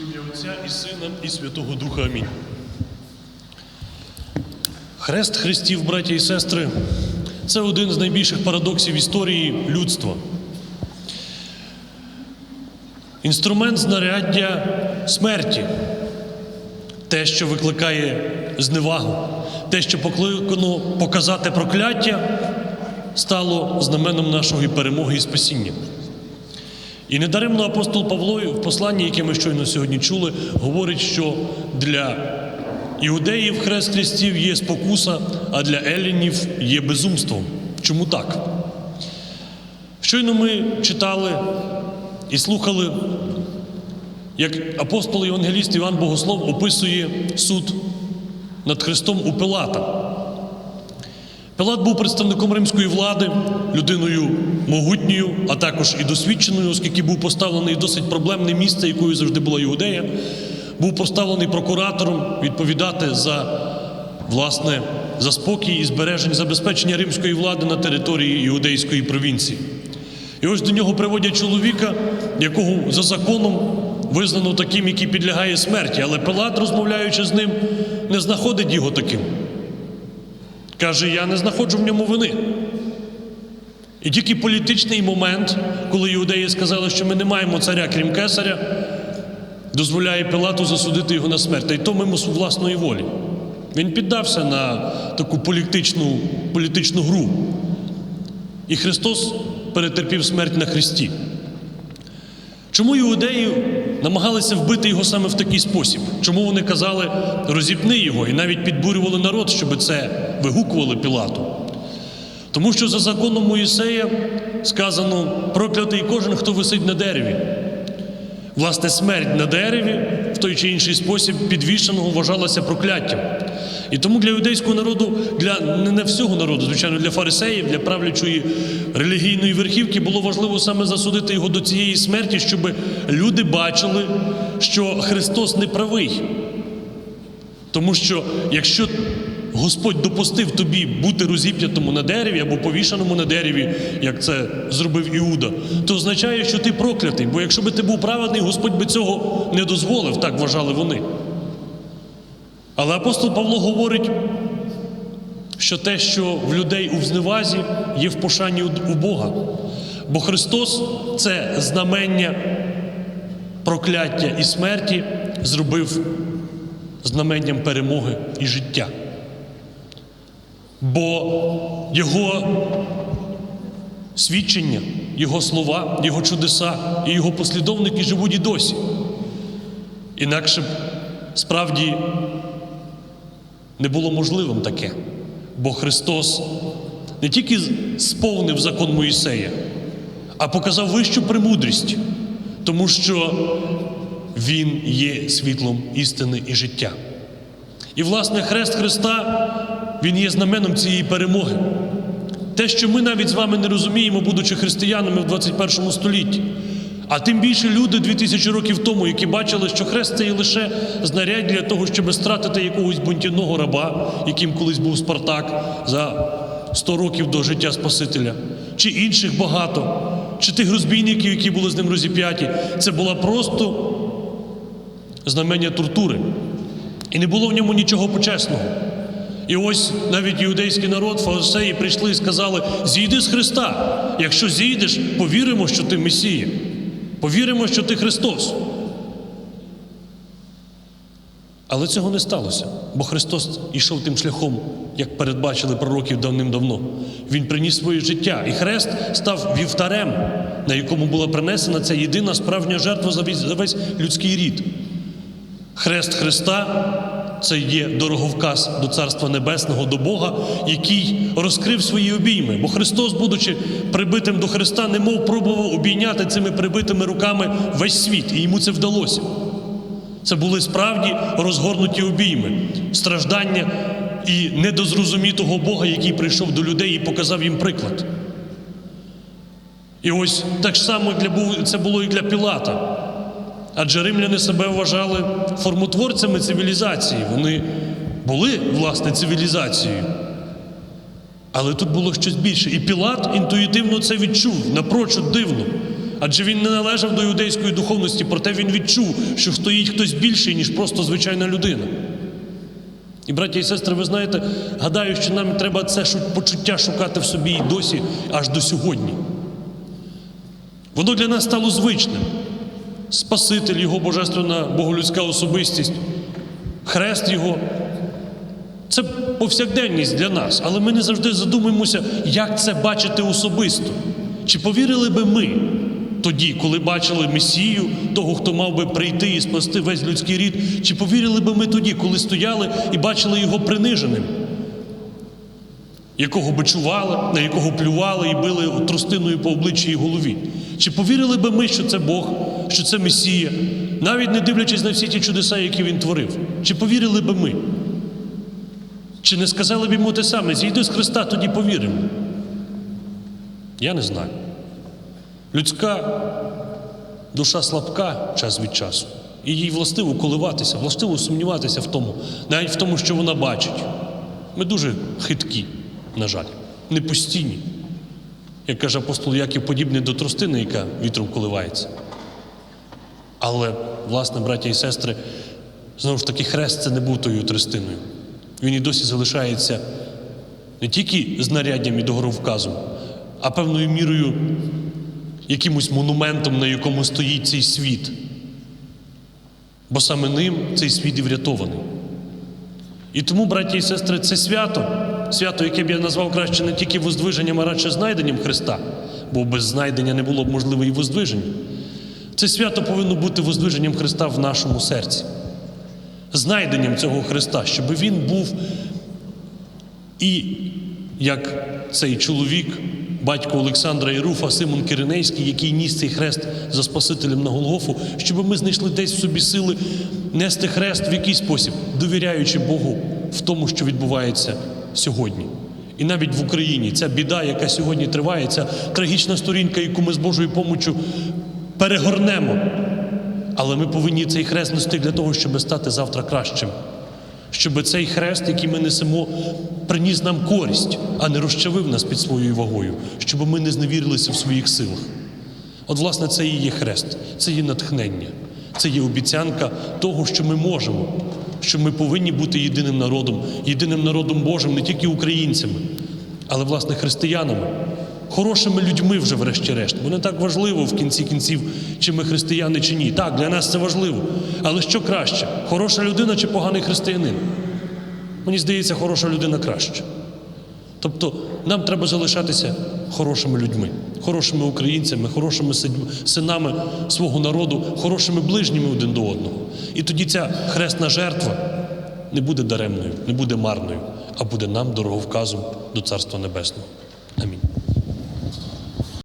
Ім'я Отця і Сина, і Святого Духа. Амінь. Хрест Христів, браті і сестри, це один з найбільших парадоксів історії людства. Інструмент знаряддя смерті, те, що викликає зневагу, те, що покликано показати прокляття, стало знаменом нашої перемоги і спасіння. І недаремно апостол Павло в посланні, яке ми щойно сьогодні чули, говорить, що для іудеїв хрест хрестів є спокуса, а для елінів є безумством. Чому так? Щойно ми читали і слухали, як апостол Євангеліст Іван Богослов описує суд над Христом у Пилата. Пилат був представником римської влади, людиною могутньою, а також і досвідченою, оскільки був поставлений досить проблемне місце, якою завжди була Іудея, був поставлений прокуратором відповідати за власне за спокій і збереження забезпечення римської влади на території іудейської провінції. І ось до нього приводять чоловіка, якого за законом визнано таким, який підлягає смерті, але Пилат, розмовляючи з ним, не знаходить його таким. Каже, я не знаходжу в ньому вини. І тільки політичний момент, коли іудеї сказали, що ми не маємо царя, крім кесаря, дозволяє Пилату засудити його на смерть, й то мимо власної волі. Він піддався на таку політичну, політичну гру. І Христос перетерпів смерть на Христі. Чому іудеї намагалися вбити його саме в такий спосіб? Чому вони казали розіпни його і навіть підбурювали народ, щоб це вигукували Пілату? Тому що за законом Моїсея сказано проклятий кожен, хто висить на дереві. Власне, смерть на дереві той чи інший спосіб підвішеного вважалося прокляттям. І тому для юдейського народу, для не, не всього народу, звичайно, для фарисеїв, для правлячої релігійної верхівки було важливо саме засудити його до цієї смерті, щоб люди бачили, що Христос не правий. Тому що якщо Господь допустив тобі бути розіп'ятому на дереві або повішаному на дереві, як це зробив Іуда, то означає, що ти проклятий. Бо якщо би ти був праведний, Господь би цього не дозволив, так вважали вони. Але апостол Павло говорить, що те, що в людей у зневазі, є в пошанні у Бога. Бо Христос це знамення прокляття і смерті зробив знаменням перемоги і життя. Бо Його свідчення, Його слова, Його чудеса і Його послідовники живуть і досі. Інакше б справді не було можливим таке. Бо Христос не тільки сповнив закон Моїсея, а показав вищу премудрість, тому що Він є світлом істини і життя. І, власне, хрест Христа, Він є знаменом цієї перемоги. Те, що ми навіть з вами не розуміємо, будучи християнами в 21 столітті. А тим більше люди 2000 років тому, які бачили, що хрест це є лише знарядь для того, щоб стратити якогось бунтівного раба, яким колись був Спартак за 100 років до життя Спасителя, чи інших багато, чи тих розбійників, які були з ним розіп'яті. Це була просто знамення тортури. І не було в ньому нічого почесного. І ось навіть іудейський народ, фарисеї прийшли і сказали: зійди з Христа. Якщо зійдеш, повіримо, що ти Месія. Повіримо, що ти Христос. Але цього не сталося, бо Христос ішов тим шляхом, як передбачили пророків давним-давно. Він приніс своє життя, і хрест став вівтарем, на якому була принесена ця єдина справжня жертва за весь людський рід. Хрест Христа це є дороговказ до Царства Небесного, до Бога, який розкрив свої обійми. Бо Христос, будучи прибитим до Христа, немов пробував обійняти цими прибитими руками весь світ, і йому це вдалося. Це були справді розгорнуті обійми, страждання і недозрозумітого Бога, який прийшов до людей і показав їм приклад. І ось так само це було і для Пілата. Адже римляни себе вважали формотворцями цивілізації. Вони були, власне, цивілізацією. Але тут було щось більше. І Пілат інтуїтивно це відчув, напрочуд дивно. Адже він не належав до іудейської духовності, проте він відчув, що стоїть хтось більший, ніж просто звичайна людина. І, браті і сестри, ви знаєте, гадаю, що нам треба це почуття шукати в собі і досі, аж до сьогодні. Воно для нас стало звичним. Спаситель, Його божественна боголюдська особистість, хрест Його. Це повсякденність для нас, але ми не завжди задумуємося, як це бачити особисто. Чи повірили би ми тоді, коли бачили Месію, того, хто мав би прийти і спасти весь людський рід? Чи повірили би ми тоді, коли стояли і бачили його приниженим, якого бичували, на якого плювали і били тростиною по обличчі і голові? Чи повірили би ми, що це Бог, що це Месія, навіть не дивлячись на всі ті чудеса, які він творив? Чи повірили би ми? Чи не сказали б йому те саме, зійди з Христа, тоді повіримо? Я не знаю. Людська душа слабка час від часу. І їй властиво коливатися, властиво сумніватися в тому, навіть в тому, що вона бачить. Ми дуже хиткі, на жаль, не постійні. Як каже апостол Яків, подібний до тростини, яка вітром коливається. Але, власне, браття і сестри, знову ж таки, хрест це не був тою тростиною. Він і досі залишається не тільки знаряддям і дороговказом, а певною мірою якимось монументом, на якому стоїть цей світ. Бо саме ним цей світ і врятований. І тому, браті і сестри, це свято, свято, яке б я назвав краще не тільки воздвиженням, а радше знайденням Христа, бо без знайдення не було б можливо і воздвиження. Це свято повинно бути воздвиженням Христа в нашому серці, знайденням цього Христа, щоб він був і як цей чоловік, батько Олександра і Руфа, Симон Киринейський, який ніс цей хрест за Спасителем на Голгофу, щоб ми знайшли десь в собі сили нести хрест в який спосіб, довіряючи Богу в тому, що відбувається сьогодні. І навіть в Україні ця біда, яка сьогодні триває, ця трагічна сторінка, яку ми з Божою помочю перегорнемо. Але ми повинні цей хрест нести для того, щоб стати завтра кращим щоб цей хрест, який ми несемо, приніс нам користь, а не розчавив нас під своєю вагою, щоб ми не зневірилися в своїх силах. От, власне, це і є хрест, це є натхнення, це є обіцянка того, що ми можемо, що ми повинні бути єдиним народом, єдиним народом Божим, не тільки українцями, але, власне, християнами, хорошими людьми вже, врешті-решт. Бо не так важливо в кінці кінців, чи ми християни, чи ні. Так, для нас це важливо. Але що краще, хороша людина чи поганий християнин? Мені здається, хороша людина краще. Тобто нам треба залишатися хорошими людьми, хорошими українцями, хорошими синами свого народу, хорошими ближніми один до одного. І тоді ця хресна жертва не буде даремною, не буде марною, а буде нам дороговказом до Царства Небесного.